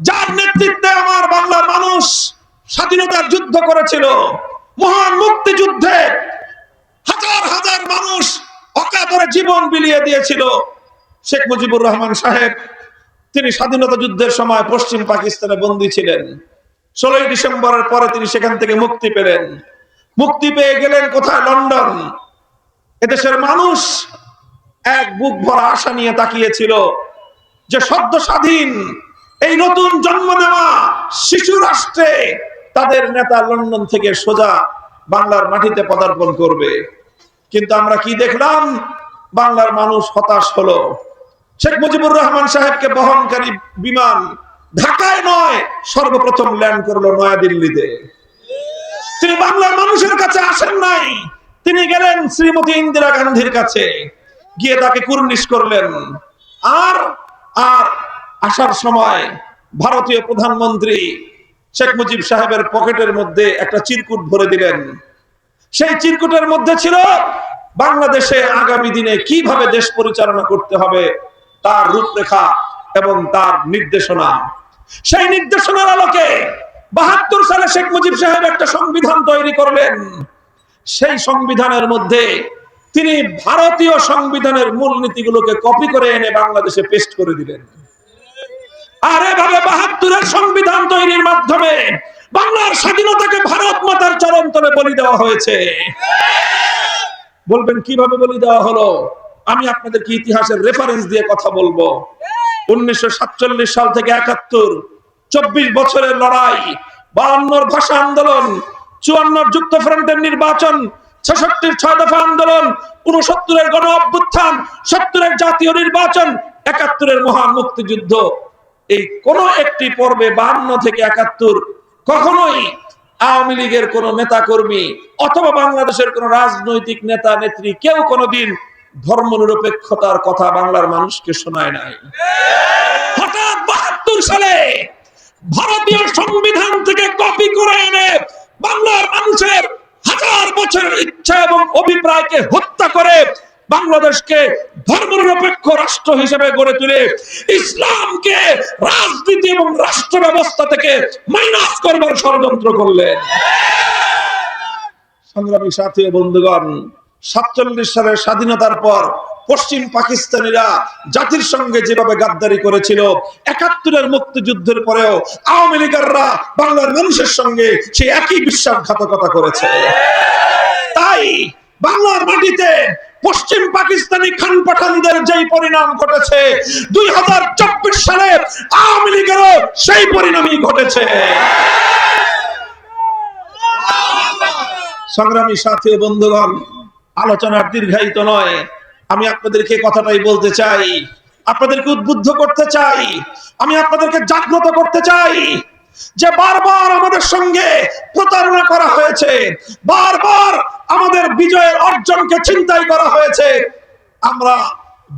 যার নেতৃত্বে আমার বাংলার মানুষ স্বাধীনতার যুদ্ধ করেছিল, মহান মুক্তিযুদ্ধে হাজার হাজার মানুষ অকাতরে জীবন বিলিয়ে দিয়েছিল। শেখ মুজিবুর রহমান সাহেব, তিনি স্বাধীনতা যুদ্ধের সময় পশ্চিম পাকিস্তানে বন্দী ছিলেন। ষোলোই ডিসেম্বরের পরে তিনি সেখান থেকে মুক্তি পেলেন। মুক্তি পেয়ে গেলেন কোথায়? লন্ডন। এদেশের মানুষ এক বুক ভরা আশা নিয়ে তাকিয়েছিল যে সদ্য স্বাধীন এই নতুন জন্ম নেওয়া শিশু রাষ্ট্রে তাদের নেতা লন্ডন থেকে সোজা বাংলার মাটিতে পদার্পণ করবে। কিন্তু আমরা কি দেখলাম? বাংলার মানুষ হতাশ হলো। শেখ মুজিবুর রহমান সাহেবকে বহনকারী বিমান ঢাকায় নয়, সর্বপ্রথম ল্যান্ড করল নয়াদিল্লিতে। তিনি বাংলার মানুষের কাছে আসেন নাই। তিনি গেলেন শ্রীমতী ইন্দিরা গান্ধীর কাছে। গিয়ে তাকে কুর্নিশ করলেন। আর আর আসার সময় ভারতীয় প্রধানমন্ত্রী শেখ মুজিব সাহেবের পকেটের মধ্যে একটা চিরকুট ভরে দিলেন। সেই চিরকুটের মধ্যে ছিল, বাংলাদেশে আগামী দিনে কীভাবে দেশ পরিচালনা করতে হবে তার রূপরেখা এবং তার নির্দেশনা। সেই নির্দেশনার আলোকে বাহাত্তর সালে শেখ মুজিব সাহেব একটা সংবিধান তৈরি করলেন। সেই সংবিধানের মধ্যে তিনি ভারতীয় সংবিধানের মূলনীতিগুলোকে কপি করে এনে বাংলাদেশে পেস্ট করে দিলেন। আর এভাবে বাহাত্তরের সংবিধান তৈরির মাধ্যমে বাংলার স্বাধীনতাকে ভারত মাতার চরম তলে বলি দেওয়া হয়েছে। বলবেন, কীভাবে বলি দেওয়া হলো? আমি আপনাদেরকে ইতিহাসের রেফারেন্স দিয়ে কথা বলব। উনিশশো সাল থেকে একাত্তর, চব্বিশ বছরের লড়াই, বায়ান্নর ভাষা আন্দোলন, চুয়ান্নর যুক্ত ফ্রন্টের নির্বাচন, ছেষট্টির ছয় দফা আন্দোলন উনসত্তরের গণ অভ্যুত্থান সত্তরের জাতীয় নির্বাচন, একাত্তরের মহান মুক্তিযুদ্ধ। এই কোন একটি পর্বে বাহান্ন থেকে একাত্তর কখনোই আওয়ামী লীগের কোন নেতা কর্মী অথবা বাংলাদেশের কোন রাজনৈতিক নেতা, নেত্রী কেউ কোনোদিন ধর্ম নিরপেক্ষতার কথা বাংলার মানুষকে শোনায় নাই। হঠাৎ বাহাত্তর সালে ভারতীয় সংবিধান থেকে কপি করে এনে বাংলার মানুষের হাজার বছরের ইচ্ছা এবং অভিপ্রায়কে হত্যা করে বাংলাদেশকে ধর্মনিরপেক্ষ রাষ্ট্র হিসেবে গড়ে তুলে ইসলামকে রাজনীতি এবং রাষ্ট্র ব্যবস্থা থেকে মাইনাস করবার ষড়যন্ত্র করলেন। সংগ্রামী সাথী বন্ধুগণ, সাতচল্লিশ সালের স্বাধীনতার পর পশ্চিম পাকিস্তানিরা জাতির সঙ্গে যেভাবে গাদ্দারি করেছিল, একাত্তরের মুক্তিযুদ্ধের পরেও আওয়ামী লীগাররা বাংলার মানুষের সঙ্গে সেই একই বিশ্বাসঘাতকতা করেছে। তাই বাংলার মাটিতে পশ্চিম পাকিস্তানি খান পাঠানদের যেই পরিণাম ঘটেছে, দুই হাজার চব্বিশ সালে আওয়ামী লীগেরও সেই পরিণামই ঘটেছে। সংগ্রামী সাথী বন্ধুগণ, আলোচনার দীর্ঘায়িত নয়। আমি আপনাদেরকে কথাটাই বলতে চাই। আপনাদেরকে উদ্বুদ্ধ করতে চাই। আমি আপনাদেরকে জাগ্রত করতে চাই। যে বারবার আমাদের সঙ্গে প্রতারণা করা হয়েছে, বারবার আমাদের বিজয়ের অর্জনকে চিন্তাই করা হয়েছে, আমরা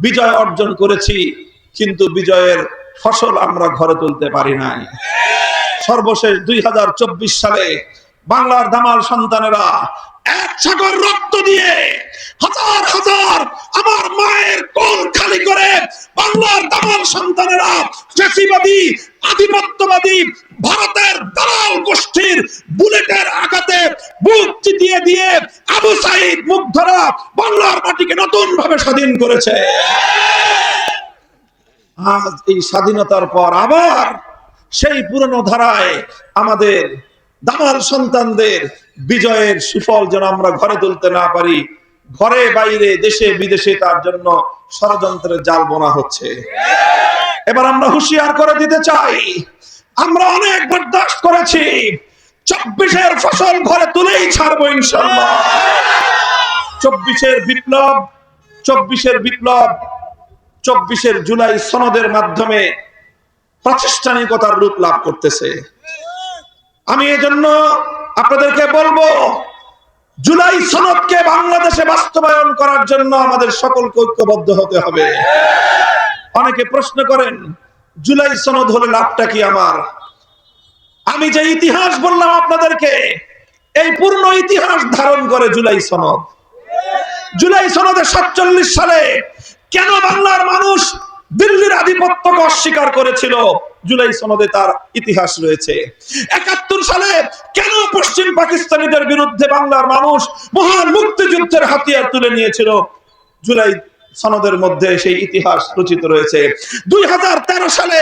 বিজয় অর্জন করেছি, কিন্তু বিজয়ের ফসল আমরা ঘরে তুলতে পারি নাই। সর্বশেষ দুই হাজার চব্বিশ সালে বাংলার দামাল সন্তানেরা এক সাগর রক্ত দিয়ে হাজার হাজার আমার মায়ের কোল খালি করে বাংলার দামাল সন্তানেরা ফেসিবাদী আধিপত্যবাদী, ভারতের দালাল গোষ্ঠীর বুলেটের আঘাতে বুক চিতিয়ে দিয়ে আবু সাইদ মুগ্ধরা বাংলার মাটিকে নতুন ভাবে স্বাধীন করেছে। আজ এই স্বাধীনতার পর আবার সেই পুরনো ধারায় আমাদের দামাল সন্তানদের বিজয়ের সুফল যেন আমরা ঘরে তুলতে না পারি। ঘরে, বাইরে, দেশে, বিদেশে তার জন্য ষড়যন্ত্রের জাল বোনা হচ্ছে। এবার আমরা হুঁশিয়ার করে দিতে চাই। আমরা অনেক বরদাস্ত করেছি। চব্বিশের ফসল ঘরে তুলেই ছাড়বো ইনশাল্লাহ চব্বিশের বিপ্লব চব্বিশের বিপ্লব, চব্বিশের জুলাই সনদের মাধ্যমে প্রাতিষ্ঠানিকতার রূপ লাভ করতেছে। আমি এজন্য আপনাদেরকে বলব, জুলাই সনদকে বাংলাদেশে বাস্তবায়ন করার জন্য আমাদের সকলকে ঐক্যবদ্ধ হতে হবে। অনেকে প্রশ্ন করেন, জুলাই সনদ হলে লাভটা কি আমার? আমি যে ইতিহাস বললাম আপনাদেরকে, এই পূর্ণ ইতিহাস ধারণ করে জুলাই সনদ। জুলাই সনদে সাতচল্লিশ সালে কেন বাংলার মানুষ দিল্লির আধিপত্যকে অস্বীকার করেছিল? জুলাই সনদে তার ইতিহাস রয়েছে। একাত্তর সালে কেন পশ্চিম পাকিস্তানিদের বিরুদ্ধে বাংলার মানুষ মহান মুক্তিযুদ্ধের হাতিয়ার তুলে নিয়েছিল? জুলাই সনদের মধ্যে সেই ইতিহাস রচিত রয়েছে। দুই সালে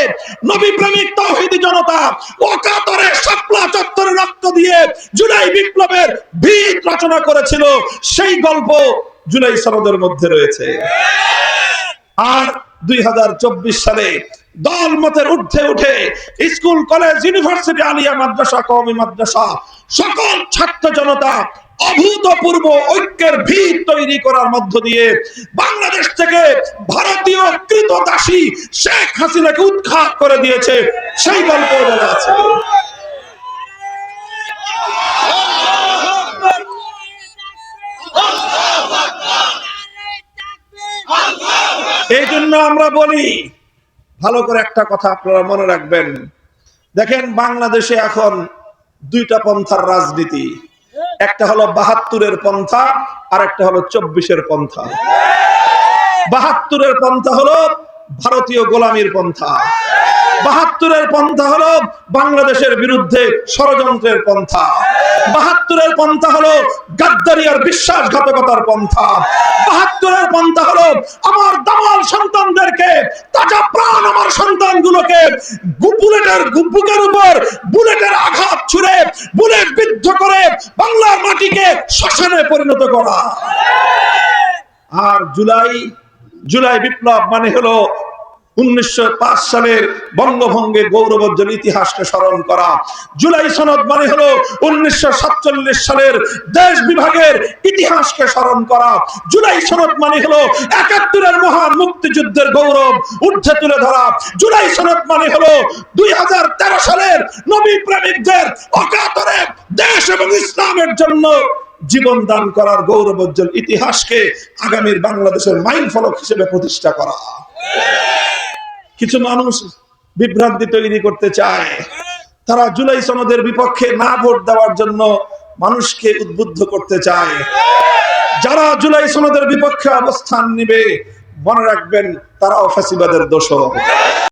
নবী প্রেমিক তৌহিদি জনতা অকাতরে শাপলা চত্বরে রক্ত দিয়ে জুলাই বিপ্লবের ভিত রচনা করেছিল। সেই গল্প জুলাই সনদের মধ্যে রয়েছে। আর দুই সালে দল মতের ঊর্ধ্বে উঠে স্কুল, কলেজ, ইউনিভার্সিটি, আলিয়া মাদ্রাসা, কওমি মাদ্রাসা, সকল ছাত্র জনতা অভূতপূর্ব ঐক্যের ভিত তৈরি করার মধ্য দিয়ে বাংলাদেশ থেকে ভারতীয় কৃতদাসী শেখ হাসিনাকে উৎখাত করে দিয়েছে। সেই গল্প আছে। এই জন্য আমরা বলি, ভালো করে একটা কথা আপনারা মনে রাখবেন। দেখেন বাংলাদেশে এখন দুইটা পন্থার রাজনীতি। একটা হলো বাহাত্তরের পন্থা আর একটা হলো চব্বিশের পন্থা। বাহাত্তরের পন্থা হলো ভারতীয় গোলামীর পন্থা। বাহাত্তরের পন্থা হলো বাংলাদেশের বিরুদ্ধে ষড়যন্ত্রের পন্থা। বাহাত্তরের পন্থা হলো গাদ্দারি আর বিশ্বাসঘাতকতার পন্থা। বাহাত্তরের পন্থা হলো আমার দামাল সন্তানদেরকে, তাজা প্রাণ আমার সন্তানগুলোকে বুলেটের বুকের উপর বুলেটের আঘাত ছুড়ে, বুলেট বিদ্ধ করে বাংলার মাটিকে শ্মশানে পরিণত করা। আর জুলাই জুলাই বিপ্লব মানে হলো উনিশশো পাঁচ সালের বঙ্গভঙ্গের গৌরবোজ্জ্বল ইতিহাসকে স্মরণ করা। জুলাই সনদ মানে হলো উনিশশো সালের দেশ বিভাগের ইতিহাসকে স্মরণ করা। জুলাই সনদ মানে হলো একাত্তরের মহান মুক্তিযুদ্ধের গৌরব ঊর্ধ্বে তুলে ধরা। জুলাই সনদ মানে হলো দুই হাজার তেরো সালের নবী প্রেমিকদের অকাতরে দেশ এবং ইসলামের জন্য জীবন দান করার গৌরবোজ্জ্বল ইতিহাসকে আগামীর বাংলাদেশের মাইল ফলক হিসেবে প্রতিষ্ঠা করা। কিছু মানুষ বিভ্রান্তি তৈরি করতে চায়। তারা জুলাই সনদের বিপক্ষে না ভোট দেওয়ার জন্য মানুষকে উদ্বুদ্ধ করতে চায়। যারা জুলাই সনদের বিপক্ষে অবস্থান নিবে, মনে রাখবেন তারাও ফাঁসিবাদের দোষ